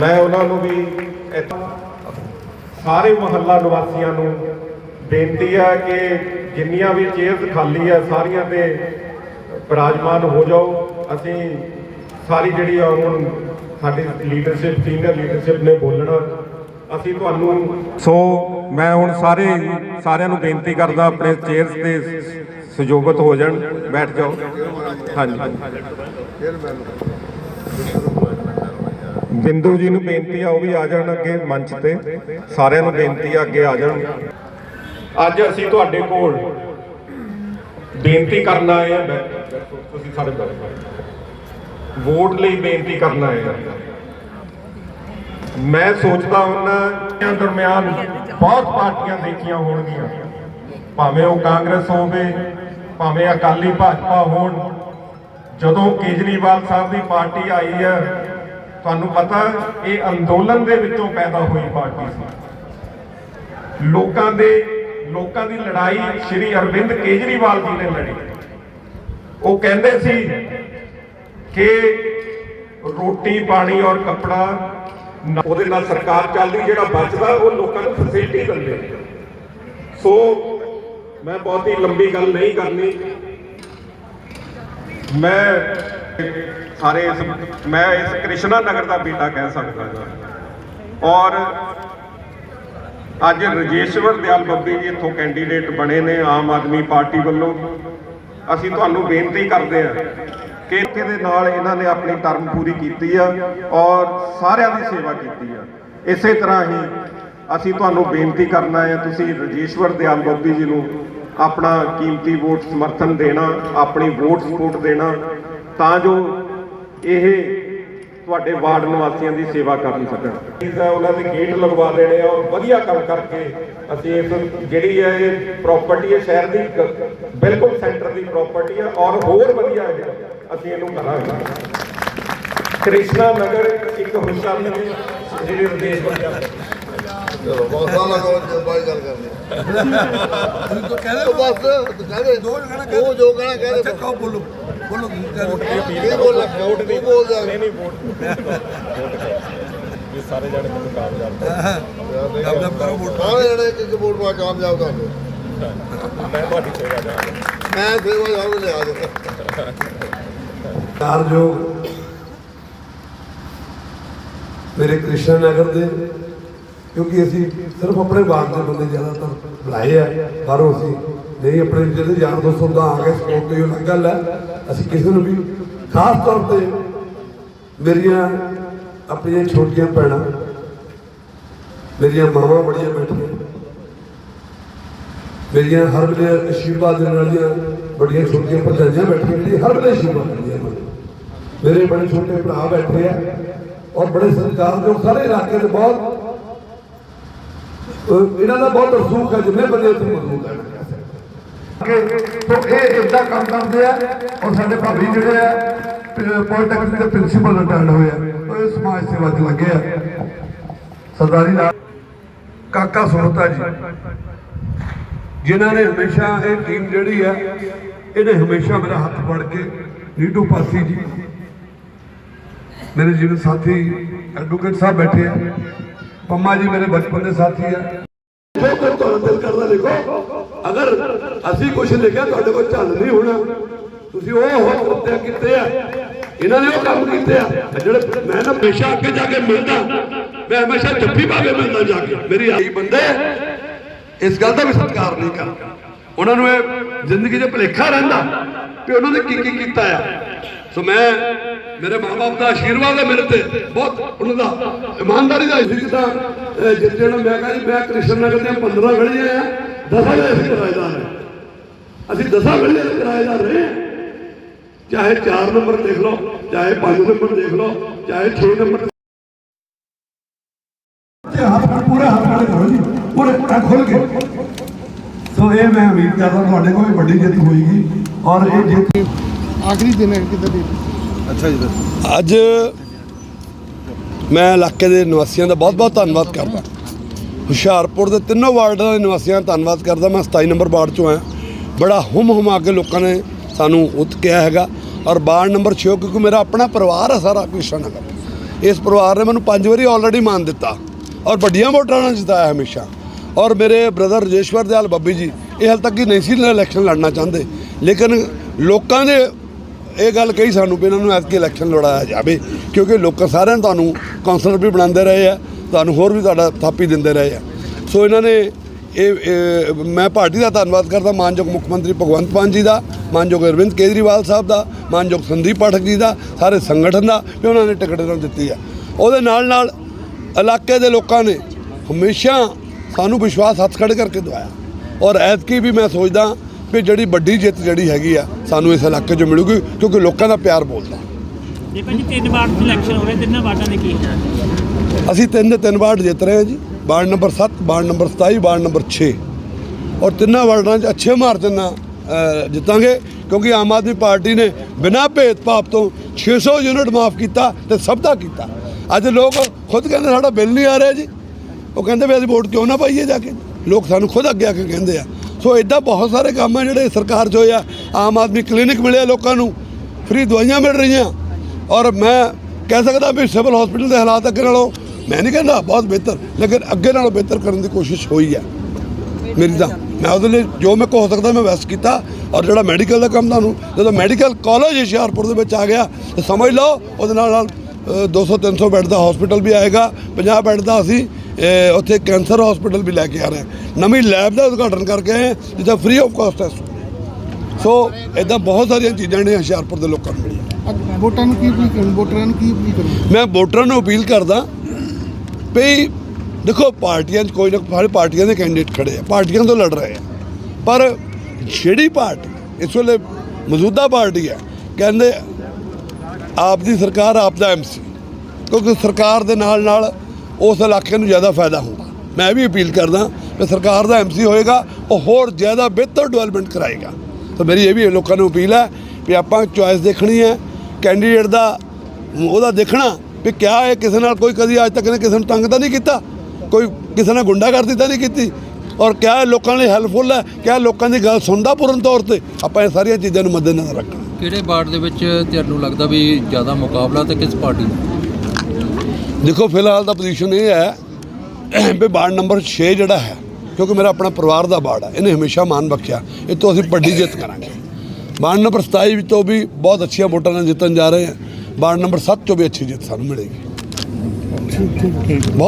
ਮੈਂ ਉਹਨਾਂ ਨੂੰ ਵੀ ਸਾਰੇ ਮਹੱਲਾ ਨਿਵਾਸੀਆਂ ਨੂੰ ਬੇਨਤੀ ਹੈ ਕਿ ਜਿੰਨੀਆਂ ਵੀ ਚੇਅਰਸ ਖਾਲੀ ਆ ਸਾਰੀਆਂ ਤੇ ਬਿਰਾਜਮਾਨ ਹੋ ਜਾਓ। ਅਸੀਂ ਸਾਰੀ ਜਿਹੜੀ ਆ ਹੁਣ ਸਾਡੀ ਲੀਡਰਸ਼ਿਪ ਸੀਨੀਅਰ ਲੀਡਰਸ਼ਿਪ ਨੇ ਬੋਲਣਾ, ਅਸੀਂ ਤੁਹਾਨੂੰ ਸੋ ਮੈਂ ਹੁਣ ਸਾਰੇ ਸਾਰਿਆਂ ਨੂੰ ਬੇਨਤੀ ਕਰਦਾ ਆਪਣੇ ਚੇਅਰਸ ਤੇ ਸਹਿਯੋਗਤ ਹੋ ਜਾਣ, ਬੈਠ ਜਾਓ। ਹਾਂਜੀ। ਬਿੰਦੂ ਜੀ ਨੂੰ ਬੇਨਤੀ ਆ, ਉਹ ਵੀ ਆ ਜਾਣ ਅੱਗੇ ਮੰਚ ਤੇ। ਸਾਰਿਆਂ ਨੂੰ ਬੇਨਤੀ ਆ, ਅੱਗੇ ਆ ਜਾਣ। ਅੱਜ ਅਸੀਂ ਤੁਹਾਡੇ ਕੋਲ ਬੇਨਤੀ ਕਰਨ ਆਏ ਆ। ਤੁਸੀਂ ਸਾਡੇ ਵੋਟ ਲਈ ਬੇਨਤੀ ਕਰਨ ਆਏ ਆ। ਮੈਂ ਸੋਚਦਾ ਹਾਂ ਦਰਮਿਆਨ ਬਹੁਤ ਪਾਰਟੀਆਂ ਦੇਖੀਆਂ ਹੋਣਗੀਆਂ। ਭਾਵੇਂ ਉਹ ਕਾਂਗਰਸ ਹੋਵੇ, ਭਾਵੇਂ ਅਕਾਲੀ ਭਾਜਪਾ ਹੋਣ। ਜਦੋਂ ਕੇਜਰੀਵਾਲ ਸਾਹਿਬ ਦੀ ਪਾਰਟੀ ਆਈ ਹੈ ਤੁਹਾਨੂੰ ਪਤਾ ਇਹ ਅੰਦੋਲਨ ਦੇ ਵਿੱਚੋਂ ਪੈਦਾ ਹੋਈ ਪਾਰਟੀ ਸੀ। ਲੋਕਾਂ ਦੇ, ਲੋਕਾਂ ਦੀ ਲੜਾਈ ਸ਼੍ਰੀ ਅਰਵਿੰਦ ਕੇਜਰੀਵਾਲ ਜੀ ਨੇ ਲੜੀ। ਉਹ ਕਹਿੰਦੇ ਸੀ ਕਿ ਰੋਟੀ, ਪਾਣੀ ਔਰ ਕੱਪੜਾ ਉਹਦੇ ਨਾਲ ਸਰਕਾਰ ਚੱਲਦੀ, ਜਿਹੜਾ ਬਚਦਾ, ਉਹ ਲੋਕਾਂ ਨੂੰ ਫੈਸਿਲਿਟੀ ਦਿੰਦੇ। ਸੋ ਮੈਂ ਬਹੁਤੀ ਲੰਬੀ ਗੱਲ ਨਹੀਂ ਕਰਨੀ। ਮੈਂ ਸਾਰੇ ਇਸ ਮੈਂ ਇਸ ਕ੍ਰਿਸ਼ਨਾ ਨਗਰ ਦਾ ਬੇਟਾ ਕਹਿ ਸਕਦਾ ਹਾਂ। ਔਰ ਅੱਜ ਰਜੇਸ਼ਵਰ ਦਿਆਲ ਬੱਬੀ ਜੀ ਇੱਥੋਂ ਕੈਂਡੀਡੇਟ ਬਣੇ ਨੇ ਆਮ ਆਦਮੀ ਪਾਰਟੀ ਵੱਲੋਂ। ਅਸੀਂ ਤੁਹਾਨੂੰ ਬੇਨਤੀ ਕਰਦੇ ਹਾਂ ਕਿ ਇੱਥੇ ਦੇ ਨਾਲ ਇਹਨਾਂ ਨੇ ਆਪਣੀ ਟਰਮ ਪੂਰੀ ਕੀਤੀ ਆ ਔਰ ਸਾਰਿਆਂ ਦੀ ਸੇਵਾ ਕੀਤੀ ਆ। ਇਸੇ ਤਰ੍ਹਾਂ ਹੀ ਅਸੀਂ ਤੁਹਾਨੂੰ ਬੇਨਤੀ ਕਰਨਾ ਹੈ, ਤੁਸੀਂ ਰਜੇਸ਼ਵਰ ਦਿਆਲ ਬੱਬੀ ਜੀ ਨੂੰ ਆਪਣਾ ਕੀਮਤੀ ਵੋਟ ਸਮਰਥਨ ਦੇਣਾ, ਆਪਣੀ ਵੋਟ ਸਪੋਰਟ ਦੇਣਾ ਤਾਂ ਜੋ ਇਹ ਤੁਹਾਡੇ ਵਾਰਡ ਨਿਵਾਸੀਆਂ ਦੀ ਸੇਵਾ ਕਰ ਸਕਣ। ਇਸ ਦਾ ਉਹਨਾਂ ਦੇ ਗੇਟ ਲਗਵਾ ਦੇਣੇ ਆ ਔਰ ਵਧੀਆ ਕੰਮ ਕਰਕੇ ਅਸੀਂ ਇਸ ਜਿਹੜੀ ਹੈ ਇਹ ਪ੍ਰਾਪਰਟੀ ਹੈ ਸ਼ਹਿਰ ਦੀ ਬਿਲਕੁਲ ਸੈਂਟਰ ਦੀ ਪ੍ਰਾਪਰਟੀ ਹੈ ਔਰ ਹੋਰ ਵਧੀਆ ਹੈ ਅਸੀਂ ਇਹਨੂੰ ਕਰਾਂਗੇ। ਕ੍ਰਿਸ਼ਨਾ ਨਗਰ ਇੱਕ ਹੁਸ਼ਿਆਰਪੁਰ ਦੀ ਜਿਹੜੀ ਵਿਦੇਸ਼ ਪੰਜਾਬ ਚਲੋ ਬਹੁਤ ਸਾਲਾ ਕੋਲ ਬਾਈ ਗੱਲ ਕਰਨੀ ਤੂੰ ਕਹਿ ਉਹ ਬਸ ਤੂੰ ਕਹਿ ਦੇ ਜਣਾ ਕਹਿ ਉਹ ਜੋ ਕਹਿਣਾ ਕਹਿ ਅੱਛਾ ਦੇ ਕਹੋ ਬੋਲੋ। ਵੋਟ ਦੀ ਕੀ ਅਪੀਲ ਬੋਲ ਵੋਟ ਨਹੀਂ ਬੋਲ ਜਾ ਨਹੀਂ ਨਹੀਂ ਵੋਟ ਵੋਟ ਇਹ ਸਾਰੇ ਜਣੇ ਮੈਨੂੰ ਕਾਮਯਾਬ ਕਰ ਦਬ ਕਰੋ ਵੋਟ ਸਾਰੇ ਜਣੇ ਇੱਕ ਇੱਕ ਵੋਟ ਪਾ ਕਾਮਯਾਬ ਕਰ ਲਓ ਮੈਂ ਤੁਹਾਡੀ ਸੇਵਾ ਕਰਾਂਗਾ ਮੈਂ ਸੇਵਾ ਜਾਉਂਦੇ ਲਿਆ ਜਾ ਕਾਰਜੋਗ ਮੇਰੇ ਕ੍ਰਿਸ਼ਨ ਨਗਰ ਦੇ, ਕਿਉਂਕਿ ਅਸੀਂ ਸਿਰਫ ਆਪਣੇ ਬਾਗ ਦੇ ਬੰਦੇ ਜ਼ਿਆਦਾਤਰ ਬੁਲਾਏ ਆ, ਬਾਹਰੋਂ ਅਸੀਂ ਨਹੀਂ, ਆਪਣੇ ਜਿਹੜੇ ਯਾਰ ਦੋਸਤ ਦਾ ਆ ਗਏ ਸਪੋਰਟ ਤੇ ਉਹ ਗੱਲ ਹੈ, ਅਸੀਂ ਕਿਸੇ ਨੂੰ ਵੀ ਖਾਸ ਤੌਰ ਤੇ ਮੇਰੀਆਂ ਆਪਣੀਆਂ ਛੋਟੀਆਂ ਭੈਣਾਂ, ਮੇਰੀਆਂ ਮਾਵਾਂ ਬੜੀਆਂ ਬੈਠੀਆਂ। ਮੇਰੀਆਂ ਹਰ ਵੇਲੇ ਆਸ਼ੀਰਵਾਦ ਦੇਣ ਵਾਲੀਆਂ ਬੜੀਆਂ ਛੋਟੀਆਂ ਭਰਜਾਈਆਂ ਬੈਠੀਆਂ, ਜਿਹੜੀਆਂ ਹਰ ਵੇਲੇ ਆਸ਼ੀਰਵਾਦ ਦਿੰਦੀਆਂ ਮੇਰੇ ਬੜੇ ਛੋਟੇ ਭਰਾ ਬੈਠੇ ਆ ਔਰ ਬੜੇ ਸਰਕਾਰ ਦੇ ਸਾਰੇ ਇਲਾਕੇ ਦੇ ਬਹੁਤ ਇਹਨਾਂ ਦਾ ਬਹੁਤ ਰਸੂਖ ਹੈ, ਜਿੰਨੇ ਬੰਦੇ ਉੱਥੇ ਮੌਜੂਦ ਹਨ। ਤੋ ਇਹ ਇਦਾਂ ਕੰਮ ਕਰਦੇ ਆ ਔਰ ਸਾਡੇ ਭਾਬੀ ਜਿਹੜੇ ਆ ਪੋਲੀਟੈਕਨਿਕ ਦੇ ਪ੍ਰਿੰਸੀਪਲ ਰਿਟਾਇਰਡ ਹੋਏ ਆ, ਉਹ ਸਮਾਜ ਸੇਵਾ 'ਚ ਲੱਗੇ ਆ। ਸਰਦਾਰੀ ਲਾਲ ਕਾਕਾ ਸੋਹਤਾ ਜੀ, ਜਿਨ੍ਹਾਂ ਨੇ ਹਮੇਸ਼ਾ ਇਹ ਟੀਮ ਜਿਹੜੀ ਹੈ ਇਹਨੇ ਹਮੇਸ਼ਾ ਮੇਰਾ ਹੱਥ ਫੜ ਕੇ ਨੀਟੂ ਪਾਸੀ ਜੀ, ਮੇਰੇ ਜੀਵਨ ਸਾਥੀ ਐਡਵੋਕੇਟ ਸਾਹਿਬ ਬੈਠੇ ਆ, ਪੰਮਾ ਜੀ ਮੇਰੇ ਬਚਪਨ ਦੇ ਸਾਥੀ ਆ। ਜੋ ਕੋਈ ਦਿਲ ਕਰਦਾ ਲਿਖੋ ਅਗਰ ਅਸੀਂ ਕੁਝ ਲਿਖਿਆ ਤੁਹਾਡੇ ਕੋਲ ਝੱਲ ਨਹੀਂ ਹੋਣਾ, ਤੁਸੀਂ ਉਹ ਹੋ ਕੁੱਤੇ ਕੀਤੇ ਆ? ਇਹਨਾਂ ਨੇ ਉਹ ਕੰਮ ਕੀਤੇ ਆ। ਜਿਹੜੇ ਮੈਂ ਨਾ ਹਮੇਸ਼ਾ ਅੱਗੇ ਜਾ ਕੇ ਮਿਲਦਾ, ਮੈਂ ਹਮੇਸ਼ਾ ਜੱਫੀ ਪਾ ਕੇ ਮਿਲਦਾ ਜਾ ਕੇ। ਮੇਰੀ ਆਈ ਬੰਦੇ, ਇਸ ਗੱਲ ਦਾ ਵੀ ਸਤਿਕਾਰ ਨਹੀਂ ਕਰਦਾ। ਉਹਨਾਂ ਨੂੰ ਇਹ ਜ਼ਿੰਦਗੀ 'ਚ ਭੁਲੇਖਾ ਰਹਿੰਦਾ ਕਿ ਉਹਨਾਂ ਨੇ ਕੀ ਕੀ ਕੀਤਾ ਆ। ਸੋ ਮੈਂ ਮੇਰੇ ਮਾਪੇ ਦਾ ਆਸ਼ੀਰਵਾਦ ਹੈ ਮੇਰੇ ਤੇ। ਬਹੁਤ ਉਹਨਾਂ ਦਾ ਇਮਾਨਦਾਰੀ ਦਾ ਸੀ ਜਿਹੜਾ ਮੈਂ ਕਹਿੰਦਾ ਜੀ, ਮੈਂ ਕ੍ਰਿਸ਼ਨ ਨਗਰ ਦੀਆਂ 15 ਗਲੀਆਂ ਆ। ਦਸਾਂ ਦੇ ਅਸੀਂ ਕਿਰਾਏਦਾਰ ਹਾਂ। ਅਸੀਂ ਦਸਾਂ ਗਲੀਆਂ ਦੇ ਕਿਰਾਏਦਾਰ ਰਹੇ ਹਾਂ। ਚਾਹੇ 4 ਨੰਬਰ ਦੇਖ ਲਓ ਚਾਹੇ 5 ਨੰਬਰ ਦੇਖ ਲਓ ਚਾਹੇ 6 ਨੰਬਰ ਤੇ ਹੱਥ ਪੂਰੇ ਹੱਥ ਨਾਲ ਕਰੋ ਜੀ। ਪੂਰੇ ਪੂਰਾ ਖੁੱਲ ਕੇ। ਸੋ ਇਹ ਮੈਂ ਉਮੀਦ ਕਰਦਾ ਤੁਹਾਡੇ ਕੋਲ ਵੀ ਵੱਡੀ ਜਿੱਤ ਹੋਏਗੀ ਔਰ ਇਹ ਜਿੱਤ ਆਖਰੀ ਦਿਨ ਹੈ ਕਿਤੇ ਦੀ? ਅੱਛਾ ਜੀ। ਅੱਜ ਮੈਂ ਇਲਾਕੇ ਦੇ ਨਿਵਾਸੀਆਂ ਦਾ ਬਹੁਤ-ਬਹੁਤ ਧੰਨਵਾਦ ਕਰਦਾ। ਹੁਸ਼ਿਆਰਪੁਰ ਦੇ ਤਿੰਨੋਂ ਵਾਰਡਾਂ ਦੇ ਨਿਵਾਸੀਆਂ ਦਾ ਧੰਨਵਾਦ ਕਰਦਾ। ਮੈਂ 27 ਨੰਬਰ ਵਾਰਡ ਚੋਂ ਆਇਆ। ਬੜਾ ਹੁਮ ਹੁਮਾ ਕੇ ਲੋਕਾਂ ਨੇ ਸਾਨੂੰ ਉਤ ਕਿਹਾ ਹੈਗਾ। ਔਰ ਵਾਰਡ ਨੰਬਰ 6 ਕਿਉਂਕਿ ਮੇਰਾ ਆਪਣਾ ਪਰਿਵਾਰ ਹੈ ਸਾਰਾ ਕ੍ਰਿਸ਼ਨ ਨਗਰ ਇਸ ਪਰਿਵਾਰ ਨੇ ਮੈਨੂੰ ਪੰਜ ਵਾਰੀ ਆਲਰੇਡੀ ਮੰਨ ਦਿੱਤਾ। ਔਰ ਵੱਡੀਆਂ ਵੋਟਾਂ ਨਾਲ ਜਿਤਾਇਆ ਹਮੇਸ਼ਾ। ਔਰ ਮੇਰੇ ਬ੍ਰਦਰ ਰਜੇਸ਼ਵਰ ਦਿਆਲ ਬੱਬੀ ਜੀ, ਇਹ ਹਾਲ ਤੱਕ ਹੀ ਨਹੀਂ ਸੀ ਇਲੈਕਸ਼ਨ ਲੜਨਾ ਚਾਹੁੰਦੇ। ਲੇਕਿਨ ਲੋਕਾਂ ਦੇ ਇਹ ਗੱਲ ਕਹੀ ਸਾਨੂੰ ਵੀ ਇਹਨਾਂ ਨੂੰ ਐਤਕੀ ਇਲੈਕਸ਼ਨ ਲੜਾਇਆ ਜਾਵੇ, ਕਿਉਂਕਿ ਲੋਕਾਂ ਸਾਰਿਆਂ ਨੇ ਤੁਹਾਨੂੰ ਕਾਉਂਸਲਰ ਵੀ ਬਣਾਉਂਦੇ ਰਹੇ ਆ। ਤੁਹਾਨੂੰ ਹੋਰ ਵੀ ਤੁਹਾਡਾ ਥਾਪੀ ਦਿੰਦੇ ਰਹੇ ਆ। ਸੋ ਇਹਨਾਂ ਨੇ ਇਹ ਮੈਂ ਪਾਰਟੀ ਦਾ ਧੰਨਵਾਦ ਕਰਦਾ, ਮਾਨਯੋਗ ਮੁੱਖ ਮੰਤਰੀ ਭਗਵੰਤ ਮਾਨ ਜੀ ਦਾ, ਮਾਨਯੋਗ ਅਰਵਿੰਦ ਕੇਜਰੀਵਾਲ ਸਾਹਿਬ ਦਾ, ਮਾਨਯੋਗ ਸੰਦੀਪ ਪਾਠਕ ਜੀ ਦਾ, ਸਾਰੇ ਸੰਗਠਨ ਦਾ, ਵੀ ਉਹਨਾਂ ਨੇ ਟਿਕਟ ਇਹਨਾਂ ਦਿੱਤੀ ਆ। ਉਹਦੇ ਨਾਲ ਨਾਲ ਇਲਾਕੇ ਦੇ ਲੋਕਾਂ ਨੇ ਹਮੇਸ਼ਾ ਸਾਨੂੰ ਵਿਸ਼ਵਾਸ ਹੱਥ ਖੜੇ ਕਰਕੇ ਦਵਾਇਆ। ਔਰ ਐਤਕੀ ਵੀ ਮੈਂ ਸੋਚਦਾ ਵੀ ਜਿਹੜੀ ਵੱਡੀ ਜਿੱਤ ਜਿਹੜੀ ਹੈਗੀ ਆ, ਸਾਨੂੰ ਇਸ ਇਲਾਕੇ 'ਚ ਮਿਲੂਗੀ, ਕਿਉਂਕਿ ਲੋਕਾਂ ਦਾ ਪਿਆਰ ਬੋਲਦਾ। ਇਹ ਭਾਜੀ ਤਿੰਨ ਵਾਰ ਇਲੈਕਸ਼ਨ ਹੋ ਰਹੇ, ਤਿੰਨਾਂ ਵਾਰਡਾਂ ਦੇ ਕੀ ਹੈ ਅਸੀਂ ਤਿੰਨ ਦੇ ਤਿੰਨ ਵਾਰਡ ਜਿੱਤ ਰਹੇ ਹਾਂ ਜੀ। Ward number 7 ward number 27 ward number 6 ਔਰ ਤਿੰਨਾਂ ਵਾਰਡਾਂ 'ਚ ਅੱਛੇ ਮਾਰਜਨ ਨਾਲ ਜਿੱਤਾਂਗੇ, ਕਿਉਂਕਿ ਆਮ ਆਦਮੀ ਪਾਰਟੀ ਨੇ ਬਿਨਾਂ ਭੇਦਭਾਵ ਤੋਂ 600 ਯੂਨਿਟ ਮਾਫ ਕੀਤਾ ਤੇ ਸਭ ਦਾ ਕੀਤਾ। ਅੱਜ ਲੋਕ ਖੁਦ ਕਹਿੰਦੇ ਸਾਡਾ ਬਿੱਲ ਨਹੀਂ ਆ ਰਿਹਾ ਜੀ। ਉਹ ਕਹਿੰਦੇ ਵੀ ਅਸੀਂ ਵੋਟ ਕਿਉਂ ਨਾ ਪਾਈਏ ਜਾ ਕੇ। ਲੋਕ ਸਾਨੂੰ ਖੁਦ ਅੱਗੇ ਆ ਕੇ ਕਹਿੰਦੇ ਆ। ਸੋ ਇਦਾਂ ਬਹੁਤ ਸਾਰੇ ਕੰਮ ਆ ਜਿਹੜੇ ਸਰਕਾਰ 'ਚ ਹੋਏ ਆ। ਆਮ ਆਦਮੀ ਕਲੀਨਿਕ ਮਿਲਿਆ ਲੋਕਾਂ ਨੂੰ। ਫ੍ਰੀ ਦਵਾਈਆਂ ਮਿਲ ਰਹੀਆਂ। ਔਰ ਮੈਂ ਕਹਿ ਸਕਦਾ ਵੀ ਸਿਵਲ ਹਸਪੀਟਲ ਦੇ ਹਾਲਾਤ ਅੱਗੇ ਨਾਲੋਂ ਮੈਂ ਨਹੀਂ ਕਹਿੰਦਾ ਬਹੁਤ ਬਿਹਤਰ ਲੇਕਿਨ ਅੱਗੇ ਨਾਲੋਂ ਬਿਹਤਰ ਕਰਨ ਦੀ ਕੋਸ਼ਿਸ਼ ਹੋਈ ਹੈ। ਮੇਰੀ ਤਾਂ ਮੈਂ ਉਹਦੇ ਲਈ ਜੋ ਮੈਂ ਕੋ ਹੋ ਸਕਦਾ ਮੈਂ ਵੈਸਟ ਕੀਤਾ ਔਰ ਜਿਹੜਾ ਮੈਡੀਕਲ ਦਾ ਕੰਮ ਤੁਹਾਨੂੰ ਜਦੋਂ ਮੈਡੀਕਲ ਕਾਲਜ ਹੁਸ਼ਿਆਰਪੁਰ ਦੇ ਵਿੱਚ ਆ ਗਿਆ ਤੇ ਸਮਝ ਲਓ ਉਹਦੇ ਨਾਲ ਨਾਲ 200 300 ਬੈੱਡ ਦਾ ਹਸਪੀਟਲ ਵੀ ਆਏਗਾ 50 ਬੈੱਡ ਦਾ ਅਸੀਂ ਉੱਥੇ ਕੈਂਸਰ ਹਸਪੀਟਲ ਵੀ ਲੈ ਕੇ ਆ ਰਹੇ ਹਾਂ। ਨਵੀਂ ਲੈਬ ਦਾ ਉਦਘਾਟਨ ਕਰਕੇ ਆਏ ਜਿੱਥੇ ਫ੍ਰੀ ਆਫ ਕਾਸਟ ਹੈ। ਸੋ ਇਦਾਂ ਬਹੁਤ ਸਾਰੀਆਂ ਚੀਜ਼ਾਂ ਨੇ ਹੁਸ਼ਿਆਰਪੁਰ ਦੇ ਲੋਕਾਂ ਨੂੰ ਮਿਲੀਆਂ। ਅੱਜ ਵੋਟਾਂ ਨੂੰ ਕੀ ਅਪੀਲ ਵੋਟਰਾਂ ਨੂੰ ਕੀ ਅਪੀਲ ਮੈਂ ਵੋਟਰਾਂ ਨੂੰ ਅਪੀਲ ਕਰਦਾ ਵੀ ਦੇਖੋ ਪਾਰਟੀਆਂ 'ਚ ਕੋਈ ਨਾ ਸਾਰੇ ਪਾਰਟੀਆਂ ਦੇ ਕੈਂਡੀਡੇਟ ਖੜੇ ਆ, ਪਾਰਟੀਆਂ ਤੋਂ ਲੜ ਰਹੇ ਆ। ਪਰ ਜਿਹੜੀ ਪਾਰਟੀ ਇਸ ਵੇਲੇ ਮੌਜੂਦਾ ਪਾਰਟੀ ਹੈ ਕਹਿੰਦੇ ਆਪ ਦੀ ਸਰਕਾਰ ਆਪ ਦਾ ਐਮਸੀ ਕਿਉਂਕਿ ਸਰਕਾਰ ਦੇ ਨਾਲ ਨਾਲ ਉਸ ਇਲਾਕੇ ਨੂੰ ਜ਼ਿਆਦਾ ਫਾਇਦਾ ਹੁੰਦਾ ਮੈਂ ਵੀ ਅਪੀਲ ਕਰਦਾ ਕਿ ਸਰਕਾਰ ਦਾ ਐਮਸੀ ਹੋਏਗਾ, ਉਹ ਹੋਰ ਜ਼ਿਆਦਾ ਬਿਹਤਰ ਡਿਵੈਲਪਮੈਂਟ ਕਰਾਏਗਾ। ਤਾਂ ਮੇਰੀ ਇਹ ਵੀ ਲੋਕਾਂ ਨੂੰ ਅਪੀਲ ਹੈ ਵੀ ਆਪਾਂ ਚੁਆਇਸ ਦੇਖਣੀ ਹੈ ਕੈਂਡੀਡੇਟ ਦਾ ਉਹਦਾ ਦੇਖਣਾ ਵੀ ਕਿਆ ਹੈ ਕਿਸੇ ਨਾਲ ਕੋਈ ਕਦੀ ਅੱਜ ਤੱਕ ਨੇ ਕਿਸੇ ਨੂੰ ਤੰਗ ਤਾਂ ਨਹੀਂ ਕੀਤਾ? ਕੋਈ ਕਿਸੇ ਨਾਲ ਗੁੰਡਾਗਰਦੀ ਤਾਂ ਨਹੀਂ ਕੀਤੀ? ਔਰ ਕਿਆ ਇਹ ਲੋਕਾਂ ਲਈ ਹੈਲਪਫੁਲ ਹੈ? ਕਿਆ ਲੋਕਾਂ ਦੀ ਗੱਲ ਸੁਣਦਾ ਪੂਰਨ ਤੌਰ ਤੇ? ਆਪਾਂ ਇਹ ਸਾਰੀਆਂ ਚੀਜ਼ਾਂ ਨੂੰ ਮੱਦੇਨਜ਼ਰ ਰੱਖਣਾ ਕਿਹੜੇ ਵਾਰਡ ਦੇ ਵਿੱਚ ਤੁਹਾਨੂੰ ਲੱਗਦਾ ਵੀ ਜ਼ਿਆਦਾ ਮੁਕਾਬਲਾ ਤੇ ਕਿਸ ਪਾਰਟੀ ਦਾ? ਦੇਖੋ ਫਿਲਹਾਲ ਦਾ ਪੋਜੀਸ਼ਨ ਇਹ ਹੈ ਵੀ ਵਾਰਡ ਨੰਬਰ 6 ਜਿਹੜਾ ਹੈ ਕਿਉਂਕਿ ਮੇਰਾ ਆਪਣਾ ਪਰਿਵਾਰ ਦਾ ਵਾਰਡ ਹੈ ਇਹਨੇ ਹਮੇਸ਼ਾ ਮਾਨ ਬਖਸ਼ਿਆ। ਇਹ ਤੋਂ ਅਸੀਂ ਵੱਡੀ ਜਿੱਤ ਕਰਾਂਗੇ। ਵਾਰਡ ਨੰਬਰ 27 ਵਿੱਚ ਤੋਂ ਵੀ ਬਹੁਤ ਅੱਛੀਆਂ ਵੋਟਾਂ ਨਾਲ ਜਿੱਤਣ ਜਾ ਰਹੇ ਹਾਂ। ਵਾਰਡ ਨੰਬਰ 7 ਚੋਂ ਵੀ ਅੱਛੀ ਜਿੱਤ ਸਾਨੂੰ ਮਿਲੇਗੀ। ਬਹੁਤ